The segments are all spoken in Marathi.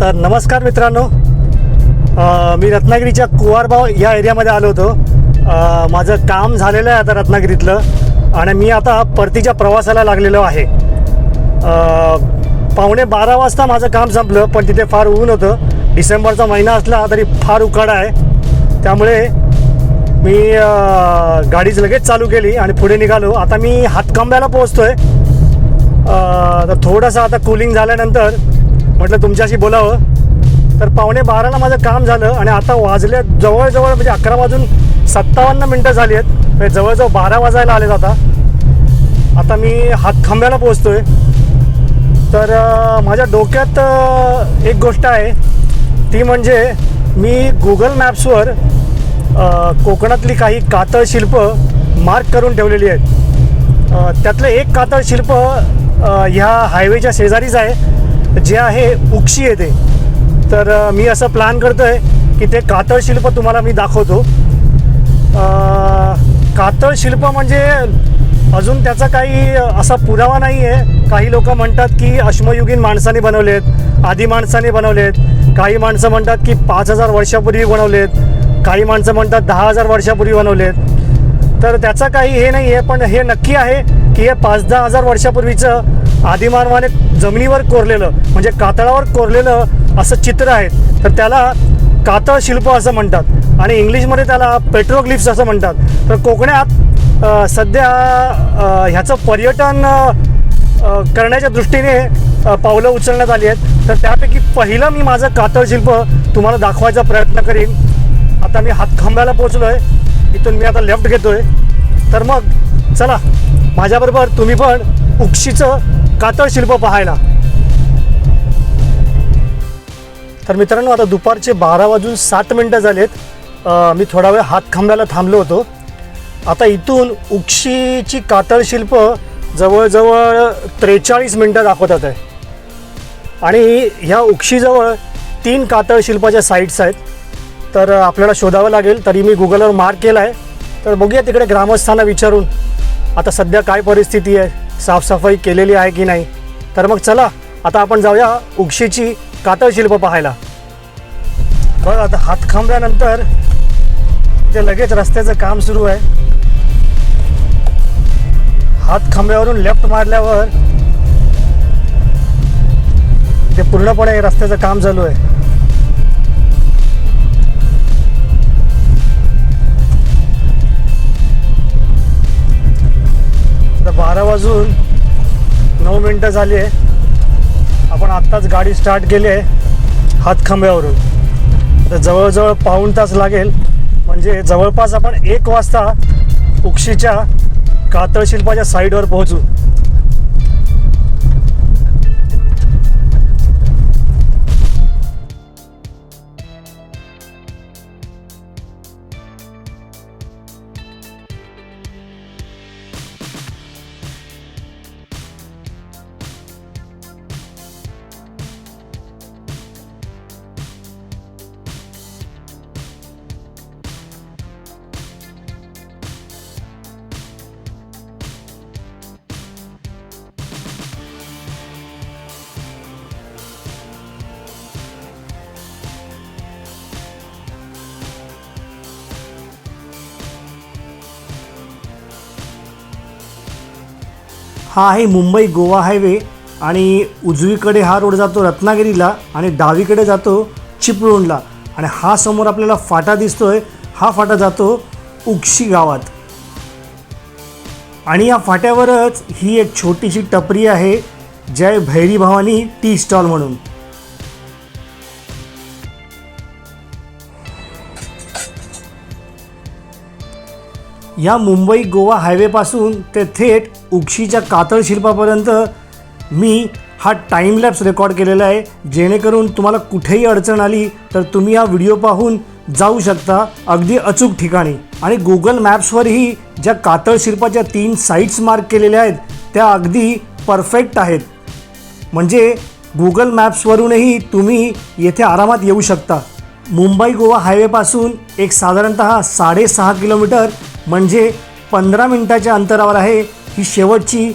तर नमस्कार मित्रांनो. मी रत्नागिरीच्या कुवारबाव या एरियामध्ये आलो होतो. माझं काम झालेलं आहे आता रत्नागिरीतलं. आणि मी आता परतीच्या प्रवासाला लागलेलो आहे. पावणे बारा वाजता माझं काम संपलं पण तिथे फार ऊन होतं. डिसेंबरचा महिना असला तरी फार उकाडा आहे. त्यामुळे मी गाडीच लगेच चालू केली आणि पुढे निघालो. आता मी हातकांब्याला पोहोचतो आहे तर थोडंसं आता कूलिंग झाल्यानंतर म्हटलं तुमच्याशी बोलावं. तर पावणे बाराला माझं काम झालं आणि आता वाजले जवळजवळ म्हणजे अकरा वाजून सत्तावन्न मिनटं झाली आहेत. म्हणजे जवळजवळ बारा वाजायला आलेत आता. आता मी हातखांब्याला पोचतो आहे तर माझ्या डोक्यात एक गोष्ट आहे. ती म्हणजे मी गुगल मॅप्सवर कोकणातली काही कातळ शिल्प मार्क करून ठेवलेली आहेत. त्यातलं एक कातळ शिल्प ह्या हायवेच्या शेजारीच आहे. जे आहे उक्षी येते. तर मी असं प्लॅन करतो आहे की ते कातळ शिल्प तुम्हाला मी दाखवतो. कातळ शिल्प म्हणजे अजून त्याचा काही असा पुरावा नाही आहे काही लोक म्हणतात की अश्मयुगीन माणसाने बनवलेत आधी माणसाने बनवलेत. काही माणसं म्हणतात की पाच हजार वर्षापूर्वी बनवलेत. काही माणसं म्हणतात दहा हजार वर्षापूर्वी बनवलेत. तर त्याचा काही हे नाही आहे पण हे नक्की आहे की हे पाच दहा हजार वर्षापूर्वीचं आदिमानवाने जमिनीवर कोरलेलं म्हणजे कातळावर कोरलेलं असं चित्र आहे. तर त्याला कातळ शिल्प असं म्हणतात. आणि इंग्लिशमध्ये त्याला पेट्रोग्लिफ्स असं म्हणतात. तर कोकणात सध्या ह्याचं पर्यटन करण्याच्या दृष्टीने पावलं उचलण्यात आली आहेत. तर त्यापैकी पहिलं मी माझं कातळ शिल्प तुम्हाला दाखवायचा प्रयत्न करीन. आता मी हातखंब्याला पोचलो आहे इथून मी आता लेफ्ट घेतो आहे तर मग चला. माझ्याबरोबर तुम्ही पण उक्षीचं कातळ शिल्प पाहायला. तर मित्रांनो आता दुपारचे बारा वाजून सात मिनटं झालेत. मी थोडा वेळ हातखंब्याला थांबलो होतो. आता इथून उक्षीची कातळ शिल्प जवळजवळ त्रेचाळीस मिनटं दाखवतात आहे. आणि ह्या उक्षीजवळ तीन कातळ शिल्पाच्या साईट्स आहेत. तर आपल्याला शोधावं लागेल तरी मी गुगलवर मार्क केला आहे तर बघूया तिकडे ग्रामस्थांना विचारून आता सध्या काय परिस्थिती आहे. साफसफाई केलेली आहे की नाही? तर मग चला आता आपण जाऊया उक्षीची कातळ शिल्प पाहायला. बघ आता हातखांबल्यानंतर ते लगेच रस्त्याचं काम सुरू आहे. हातखांब्यावरून लेफ्ट मारल्यावर ते पूर्णपणे रस्त्याचं काम चालू आहे. वाजून नऊ मिनटं झाली आहे. आपण आत्ताच गाडी स्टार्ट केली आहे हातखांब्यावरून तर जवळजवळ पाऊण तास लागेल. म्हणजे जवळपास आपण एक वाजता उक्षीच्या कातळ शिल्पाच्या साईडवर पोहोचू. हा आहे मुंबई गोवा हायवे आणि उजवीकडे हा रोड जातो रत्नागिरीला आणि डावीकडे जातो चिपळूणला. आणि हा समोर आपल्याला फाटा दिसतोय. हा फाटा जातो उक्षी गावात. आणि या फाट्यावरच ही एक छोटीशी टपरी आहे जय भैरी भवानी टी स्टॉल म्हणून. या मुंबई गोवा हायवेपासून ते थेट उक्षीच्या कातळ शिल्पापर्यंत मी हा टाईमलॅप्स रेकॉर्ड केलेला आहे. जेणेकरून तुम्हाला कुठेही अडचण आली तर तुम्ही हा व्हिडिओ पाहून जाऊ शकता अगदी अचूक ठिकाणी. आणि गुगल मॅप्सवरही ज्या कातळ शिल्पाच्या तीन साईट्स मार्क केलेल्या आहेत त्या अगदी परफेक्ट आहेत. म्हणजे गुगल मॅप्सवरूनही तुम्ही येथे आरामात येऊ शकता. मुंबई गोवा हायवेपासून एक साधारणत साडेसहा किलोमीटर म्हणजे पंधरा मिनटाच्या अंतरावर आहे. ही शेवटची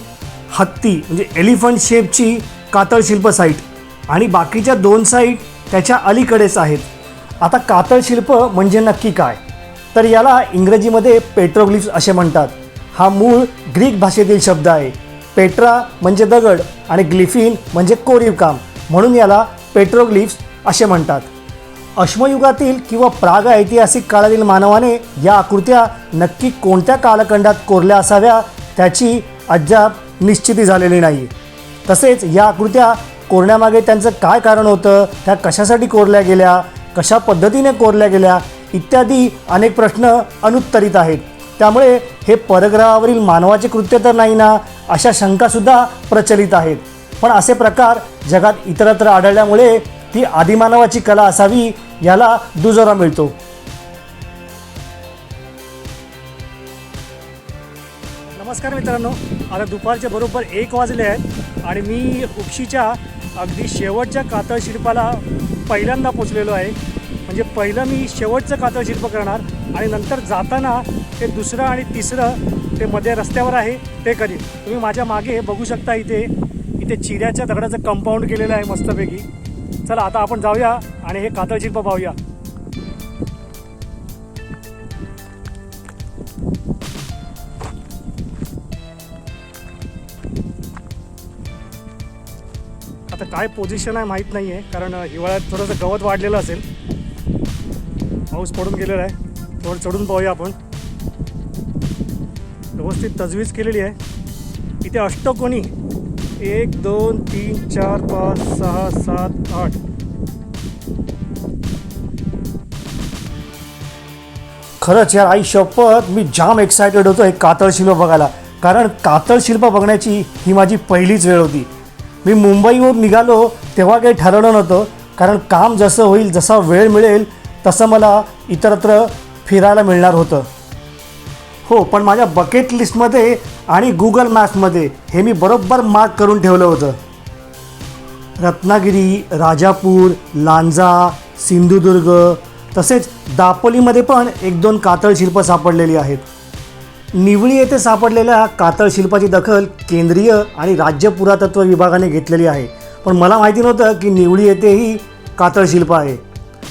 हत्ती म्हणजे एलिफंट शेपची कातळ शिल्प साईट आणि बाकीच्या दोन साईट त्याच्या अलीकडेच आहेत. आता कातळ शिल्प म्हणजे नक्की काय? तर याला इंग्रजीमध्ये पेट्रोग्लिफ्स असे म्हणतात. हा मूळ ग्रीक भाषेतील शब्द आहे. पेट्रा म्हणजे दगड आणि ग्लिफिन म्हणजे कोरीव काम म्हणून याला पेट्रोग्लिफ्स असे म्हणतात. अश्मयुगातील किंवा प्राग ऐतिहासिक काळातील मानवाने या आकृत्या नक्की कोणत्या कालखंडात कोरल्या असाव्या? त्याची अद्याप निश्चिती झालेली नाही तसेच या आकृत्या कोरण्यामागे त्यांचं काय कारण होतं त्या कशासाठी कोरल्या गेल्या कशा पद्धतीने कोरल्या गेल्या इत्यादी अनेक प्रश्न अनुत्तरित आहेत. त्यामुळे हे परग्रहावरील मानवाचे कृत्य तर नाही ना अशा शंकासुद्धा प्रचलित आहेत. पण असे प्रकार जगात इतरत्र आढळल्यामुळे ती आदिमानवाची कला असावी याला दुजोरा मिळतो. नमस्कार मित्रांनो. आता दुपारचे बरोबर एक वाजले आहेत आणि मी उपशीच्या अगदी शेवटच्या कातळ शिल्पाला पहिल्यांदा पोचलेलो आहे. म्हणजे पहिलं मी शेवटचं कातळ शिल्प करणार आणि नंतर जाताना ते दुसरं आणि तिसरं ते मध्ये रस्त्यावर आहे ते करीन. तुम्ही माझ्या मागे बघू शकता इथे इथे चिऱ्याच्या दगडाचं कंपाऊंड केलेलं आहे मस्तपैकी. चला आता आपण जाऊया आणि हे कातळ शिल्प पाहूया. काय पोझिशन आहे माहीत नाही आहे कारण हिवाळ्यात थोडंसं गवत वाढलेलं असेल. पाऊस पडून गेलेला आहे. थोडं चढून पाहूया आपण. व्यवस्थित तजवीज केलेली आहे. इथे अष्टकोणी एक दोन तीन चार पाच सहा सात आठ. खरंच यार आई शपथ मी जाम एक्सायटेड होतो हे कातळ शिल्प बघायला. कारण कातळ शिल्प बघण्याची ही माझी पहिलीच वेळ होती. मी मुंबईहून निघालो तेव्हा काही ठरवलं नव्हतं. कारण काम जसं होईल जसा वेळ मिळेल तसं मला इतरत्र फिरायला मिळणार होतं. हो पण माझ्या बकेट लिस्टमध्ये आणि गुगल मॅप्समध्ये हे मी बरोबर मार्क करून ठेवलं होतं. रत्नागिरी राजापूर लांजा सिंधुदुर्ग तसेच दापोलीमध्ये पण एक दोन कातळ शिल्प सापडलेली आहेत. निवळी येथे सापडलेल्या कातळ शिल्पाची दखल केंद्रीय आणि राज्य पुरातत्व विभागाने घेतलेली आहे. पण मला माहिती नव्हतं की निवळी येथेही कातळ शिल्प आहे.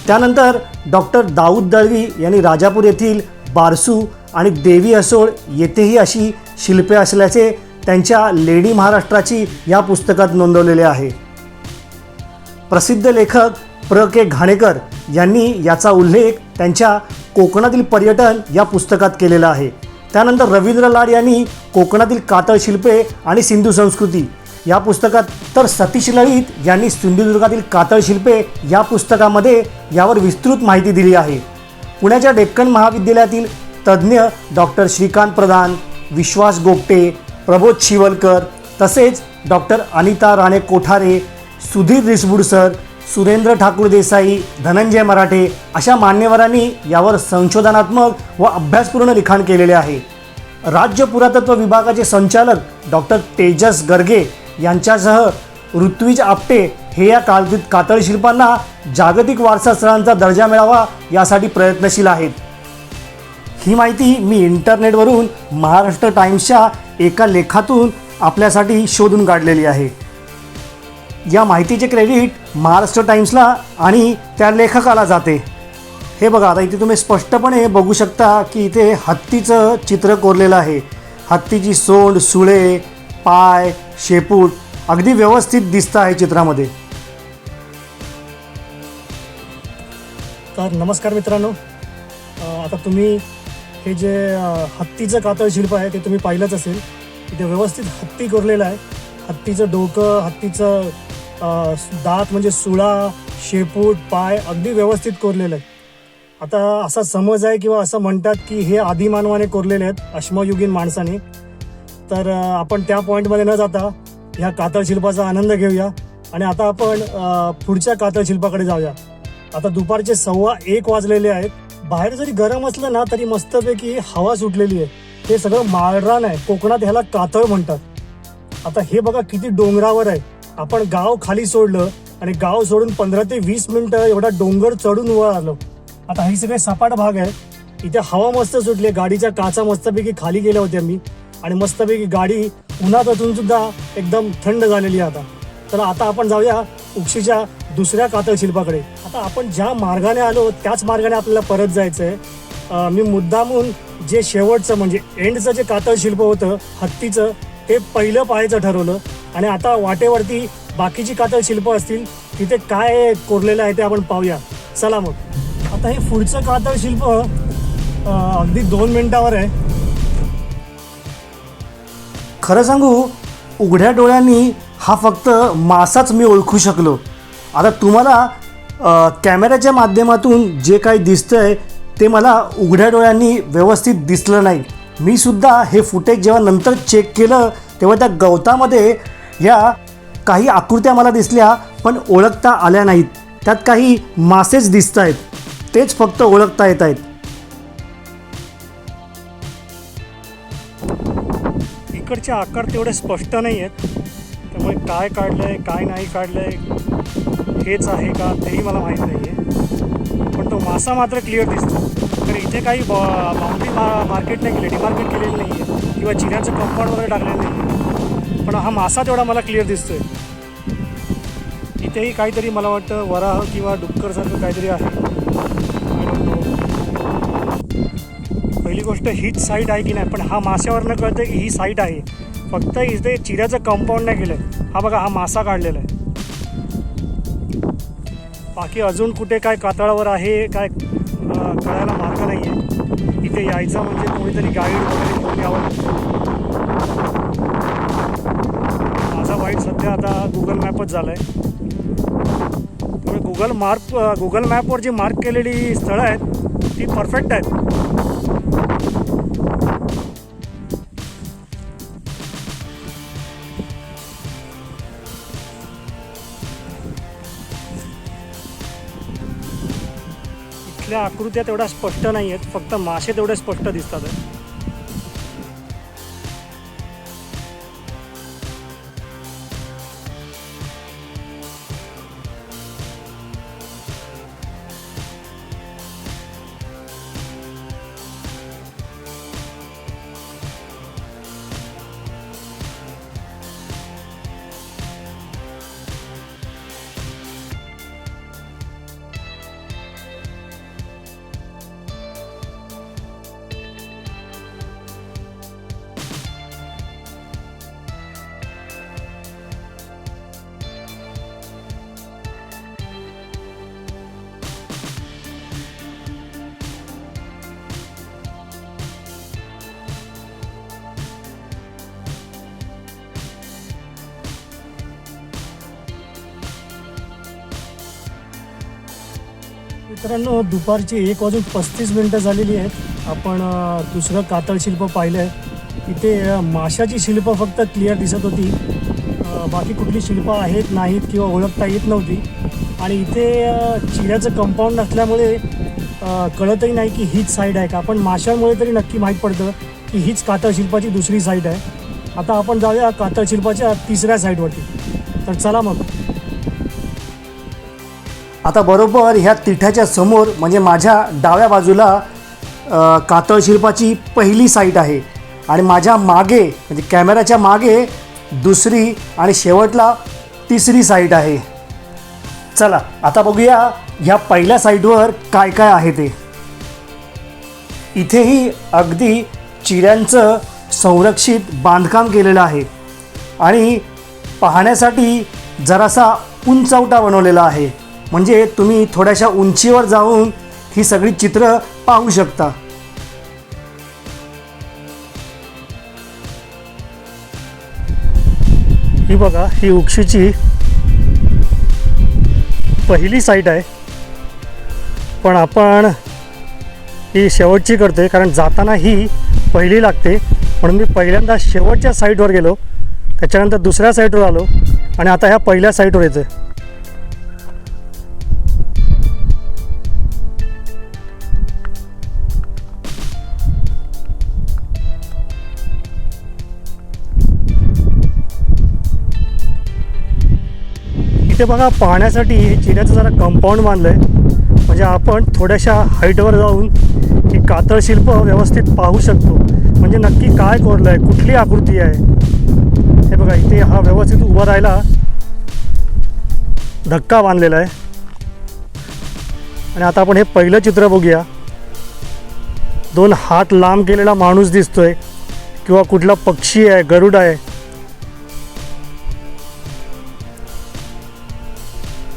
त्यानंतर डॉक्टर दाऊद दळवी यांनी राजापूर येथील बारसू आणि देवी असोळ येथेही अशी शिल्पे असल्याचे त्यांच्या लेडी महाराष्ट्राची या पुस्तकात नोंदवलेले आहे. प्रसिद्ध लेखक प्र. के. घाणेकर यांनी याचा उल्लेख त्यांच्या कोकणातील पर्यटन या पुस्तकात केलेला आहे. त्यानंतर रवींद्र लाड यांनी कोकणातील कातळ शिल्पे आणि सिंधू संस्कृती या पुस्तकात तर सतीश लळित यांनी सिंधुदुर्गातील कातळ शिल्पे या पुस्तकामध्ये यावर विस्तृत माहिती दिली आहे. पुण्याच्या डेक्कन महाविद्यालयातील तज्ज्ञ डॉक्टर श्रीकांत प्रधान विश्वास गोपटे प्रबोध शिवलकर तसेच डॉक्टर अनिता राणे कोठारे सुधीर रिसबुड सर सुरेंद्र ठाकूर देसाई धनंजय मराठे अशा मान्यवरांनी यावर संशोधनात्मक व अभ्यासपूर्ण लिखाण केलेले आहे. राज्य पुरातत्व विभागाचे संचालक डॉक्टर तेजस गर्गे यांच्यासह ऋत्विज आपटे हे या काळजीत कातळशिल्पांना जागतिक वारसा स्थळांचा दर्जा मिळावा यासाठी प्रयत्नशील आहेत. ही माहिती मी इंटरनेटवरून महाराष्ट्र टाइम्सच्या एका लेखातून आपल्यासाठी शोधून काढलेली आहे. या माहितीचे क्रेडिट महाराष्ट्र टाइम्सला आणि त्या लेखकाला जाते. हे बघा आता इथे तुम्ही स्पष्टपणे बघू शकता की इथे हत्तीचं चित्र कोरलेलं आहे. हत्तीची सोंड सुळे पाय शेपूट अगदी व्यवस्थित दिसतं आहे चित्रामध्ये. तर नमस्कार मित्रांनो. आता तुम्ही हे जे हत्तीचं कातळ शिल्प आहे ते तुम्ही पाहिलंच असेल. इथे व्यवस्थित हत्ती कोरलेलं आहे. हत्तीचं डोकं हत्तीचं दात म्हणजे सुळा शेपूट पाय अगदी व्यवस्थित कोरलेलं आहे आता असा समज आहे किंवा असं म्हणतात की हे आदिमानवाने कोरलेले आहेत अश्मयुगीन माणसाने. तर आपण त्या पॉईंटमध्ये न जाता ह्या कातळ शिल्पाचा आनंद घेऊया आणि आता आपण पुढच्या कातळ शिल्पाकडे जाऊया. आता दुपारचे सव्वा एक वाजलेले आहेत. बाहेर जरी गरम असलं ना तरी मस्तपैकी हवा सुटलेली आहे. हे सगळं माळरान आहे. कोकणात ह्याला कातळ म्हणतात. आता हे बघा किती डोंगरावर आहे. आपण गाव खाली सोडलं आणि गाव सोडून पंधरा ते वीस मिनिटं एवढा डोंगर चढून वर आलो आता हे सगळे सपाट भाग आहे. इथे हवा मस्त सुटली आहे. गाडीच्या काचा मस्तपैकी खाली गेल्या होत्या मी. आणि मस्तपैकी गाडी उन्हात असून सुद्धा एकदम थंड झालेली आहे आता. तर आता आपण जाऊया उक्षीच्या दुसऱ्या कातळ शिल्पाकडे. आता आपण ज्या मार्गाने आलो त्याच मार्गाने आपल्याला परत जायचं आहे मी मुद्दामून जे शेवटचं म्हणजे एंडचं जे कातळ शिल्प होतं हत्तीचं हे पहिलं पाहायचं ठरवलं. आणि आता वाटेवरती बाकीची कातळ शिल्प असतील तिथे काय कोरलेलं आहे ते आपण पाहूया. चला मग. आता हे पुढचं कातळ शिल्प अगदी दोन मिनिटावर आहे. खरं सांगू उघड्या डोळ्यांनी हा फक्त मासाच मी ओळखू शकलो. आता तुम्हाला कॅमेऱ्याच्या माध्यमातून जे काही दिसतंय ते मला उघड्या डोळ्यांनी व्यवस्थित दिसलं नाही. मी सुद्धा हे फुटेज जेव्हा नंतर चेक केलं तेव्हा त्या गवतामध्ये या काही आकृत्या मला दिसल्या पण ओळखता आल्या नाहीत. त्यात काही मासेच दिसत आहेत. तेच फक्त ओळखता येत आहेत. इकडचे आकार तेवढे स्पष्ट नाही आहेत त्यामुळे काय काढलं आहे काय नाही काढलं आहे हेच आहे का तेही मला माहीत नाही आहे पण तो मासा मात्र क्लिअर दिसतो. तर इथे काही बाउंड्री मा मार्केट नाही केले डिमार्केट केलेलं नाही आहे किंवा चिऱ्याचं कंपाऊंड वगैरे टाकलेलं नाही आहे पण हा मासा तेवढा मला क्लिअर दिसतोय. इथेही काहीतरी मला वाटतं वराह किंवा डुक्करसारखं काहीतरी आहे. पहिली गोष्ट हीच साईट आहे की नाही? पण हा माशावरनं कळतं की ही साईट आहे. फक्त इथे चिऱ्याचं कंपाऊंड नाही केलं हा बघा हा मासा काढलेला आहे. बाकी अजून कुठे काय कातळावर आहे काय कळायला इथे यायचं म्हणजे कोणीतरी गाईड वगैरे घेऊन यावं. माझा वाईट सध्या आता गुगल मॅपच झाला आहे त्यामुळे गुगल मार्क गुगल मॅपवर जी मार्क केलेली स्थळं आहेत ती परफेक्ट आहेत. इथल्या आकृत्या तेवढ्या स्पष्ट नाही आहेत फक्त मासे तेवढे स्पष्ट दिसतात मित्रांनो दुपारची एक वाजून पस्तीस मिनटं झालेली आहेत. आपण दुसरं कातळ शिल्प पाहिलं आहे इथे माशाची शिल्प फक्त क्लिअर दिसत होती. बाकी कुठली शिल्प आहेत नाहीत किंवा ओळखता येत नव्हती. आणि इथे चिऱ्याचं कंपाऊंड नसल्यामुळे कळतही नाही की हीच साईड आहे का. आपण माशांमुळे तरी नक्की माहीत पडतं की हीच कातळ शिल्पाची दुसरी साईड आहे. आता आपण जाऊया कातळ शिल्पाच्या तिसऱ्या साईडवरती तर चला मग. आता बरोबर ह्या तिठ्याच्या समोर म्हणजे माझ्या डाव्या बाजूला कातळ शिल्पाची पहिली साईट आहे. आणि माझ्या मागे म्हणजे कॅमेऱ्याच्या मागे दुसरी आणि शेवटला तिसरी साईट आहे. चला आता बघूया ह्या पहिल्या साईटवर काय काय आहे ते. इथेही अगदी चिऱ्यांचं संरक्षित बांधकाम केलेलं आहे. आणि पाहण्यासाठी जरासा उंचवटा बनवलेला आहे. म्हणजे तुम्ही थोड्याशा उंचीवर जाऊन ही सगळी चित्र पाहू शकता. ही बघा ही उक्षीची पहिली साईट आहे. पण आपण ही शेवटची करते कारण जाताना ही पहिली लागते. म्हणून मी पहिल्यांदा शेवटच्या साईटवर गेलो. त्याच्यानंतर दुसऱ्या साईटवर आलो. आणि आता ह्या पहिल्या साईटवर येते इथे बघा पाहण्यासाठी चिन्याचं चिऱ्याचं जरा कंपाऊंड बांधलं आहे म्हणजे आपण थोड्याशा हाईटवर जाऊन ही कातळ शिल्प व्यवस्थित पाहू शकतो. म्हणजे नक्की काय कोरलं आहे कुठली आकृती आहे? हे बघा इथे हा व्यवस्थित उभा राहायला धक्का बांधलेला आहे. आणि आता आपण हे पहिलं चित्र बघूया. दोन हात लांब केलेला माणूस दिसतोय. किंवा कुठला पक्षी आहे गरुड आहे.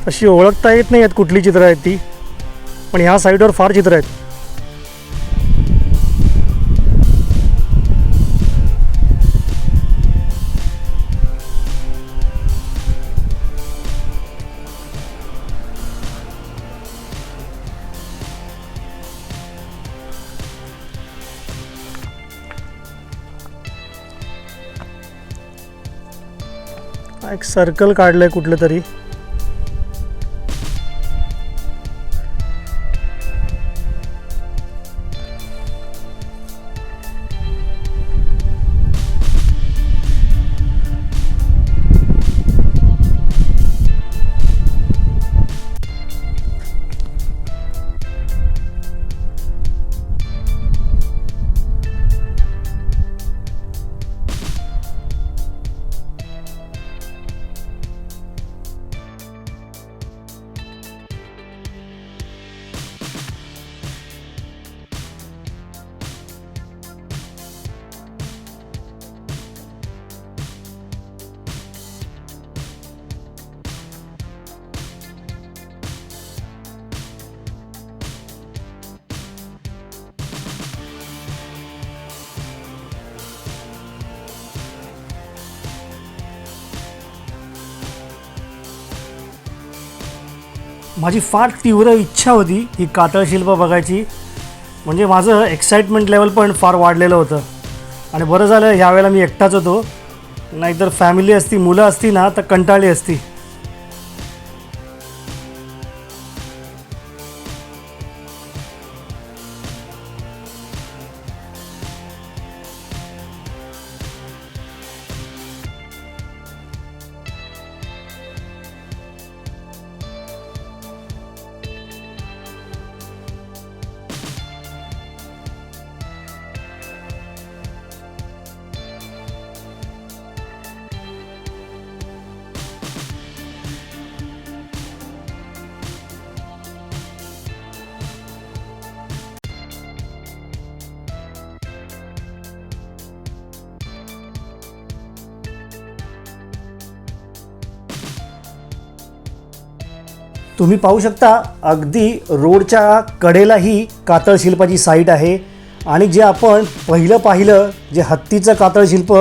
अशी ओळखता येत नाही आहेत कुठली चित्र आहेत ती. पण ह्या साईडवर फार चित्र आहेत. एक सर्कल काढलंय कुठलं तरी. माझी फार तीव्र इच्छा होती ही कातळ शिल्प बघायची. म्हणजे माझं एक्साइटमेंट लेवल पण फार वाढलेलं होतं. आणि बरं झालं ह्यावेळेला मी एकटाच होतो. नाहीतर फॅमिली असती मुलं असती ना तर कंटाळली असती. तुम्ही पाहू शकता अगदी रोडच्या कडेलाही कातळ शिल्पाची साईट आहे. आणि जे आपण पहिलं पाहिलं जे हत्तीचं कातळ शिल्प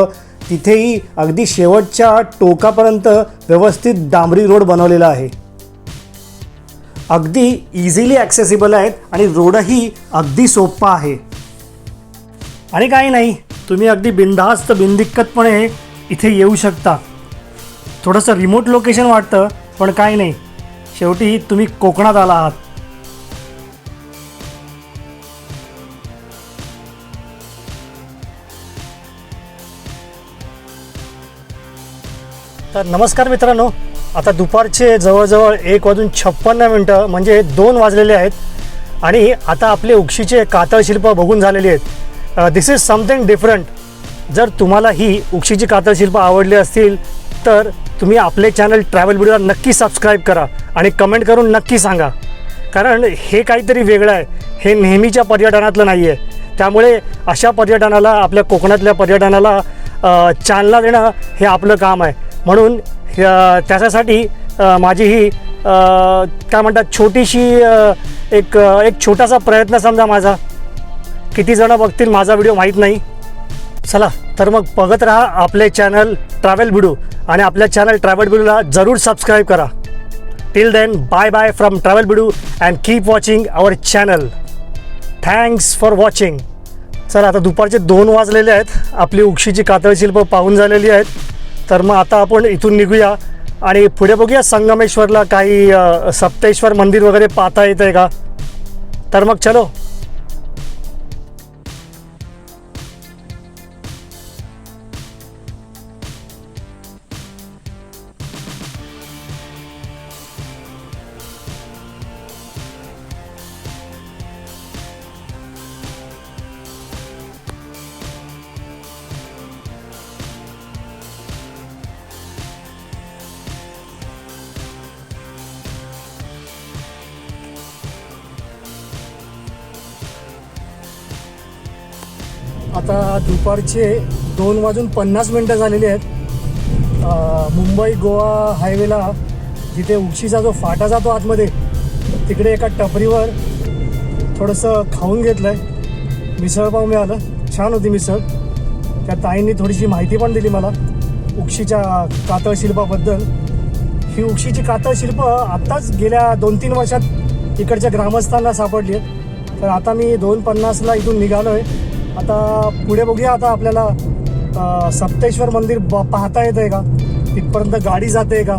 तिथेही अगदी शेवटच्या टोकापर्यंत व्यवस्थित डांबरी रोड बनवलेला आहे. अगदी इझिली ॲक्सेसिबल आहेत आणि रोडही अगदी सोपा आहे. आणि काही नाही तुम्ही अगदी बिनधास्त बिनदिक्कतपणे इथे येऊ शकता. थोडंसं रिमोट लोकेशन वाटतं पण काही नाही. शेवटी तुम्ही कोकणात आला आहात. तर नमस्कार मित्रांनो आता दुपारचे जवळजवळ एक वाजून छप्पन्न मिनटं म्हणजे दोन वाजलेले आहेत. आणि आता आपले उक्षीचे कातळ शिल्प बघून झालेली आहेत. दिस इज समथिंग डिफरंट जर तुम्हाला ही उक्षीची कातळ शिल्प आवडली असतील तर तुम्ही आपले चॅनल ट्रॅव्हल व्हिडिओला नक्की सबस्क्राईब करा आणि कमेंट करून नक्की सांगा. कारण हे काहीतरी वेगळं आहे. हे नेहमीच्या पर्यटनातलं नाही आहे त्यामुळे अशा पर्यटनाला आपल्या कोकणातल्या पर्यटनाला चालना देणं हे आपलं काम आहे. म्हणून त्याच्यासाठी माझी ही काय म्हणतात छोटीशी एक एक छोटासा प्रयत्न समजा माझा. किती जणं बघतील माझा व्हिडिओ माहीत नाही. चला तर मग बघत राहा आपले चॅनल ट्रॅव्हल व्हिडिओ आणि आपल्या चॅनल ट्रॅव्हल बिडूला जरूर सबस्क्राईब करा. Till then bye bye from travel Bidu and keep watching our channel thanks for watching चला आता दुपारचे दोन वाजलेले आहेत. आपली उक्षीची कातळ शिल्प पाहून झालेली आहेत. तर मग आता आपण इथून निघूया. आणि पुढे बघूया संगमेश्वरला काही सप्तेश्वर मंदिर वगैरे पाहता येतं आहे का? तर मग चलो. आता दुपारचे दोन वाजून पन्नास मिनटं झालेली आहेत. मुंबई गोवा हायवेला जिथे उक्षीचा जो फाटा जातो आतमध्ये तिकडे एका टपरीवर थोडंसं खाऊन घेतलं आहे मिसळपाव मिळालं. छान होती मिसळ. त्या ताईंनी थोडीशी माहिती पण दिली मला उक्षीच्या कातळ शिल्पाबद्दल. ही उक्षीची कातळशिल्प आत्ताच गेल्या दोन तीन वर्षात इकडच्या ग्रामस्थांना सापडली आहेत तर आता मी दोन पन्नासला इथून निघालो आहे आता पुढे बघूया आता आपल्याला सप्तेश्वर मंदिर ब पाहता येतं आहे का? तिथपर्यंत गाडी जाते का?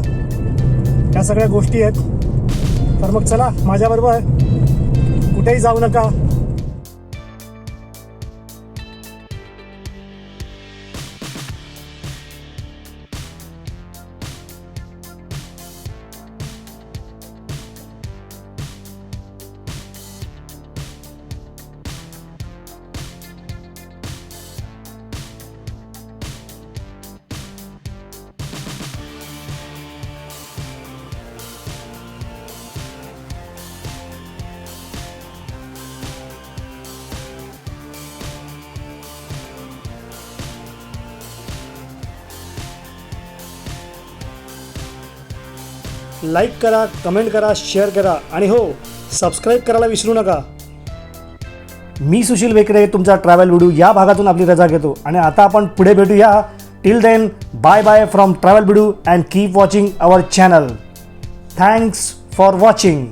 या सगळ्या गोष्टी आहेत. तर मग चला माझ्याबरोबर कुठेही जाऊ नका. लाईक करा कमेंट करा शेअर करा आणि हो सबस्क्राईब करायला विसरू नका. मी सुशील बेकरे तुमचा ट्रॅव्हल व्हिडिओ या भागातून आपली रजा घेतो. आणि आता आपण पुढे भेटूया. Till then bye bye from travel video and keep watching our channel thanks for watching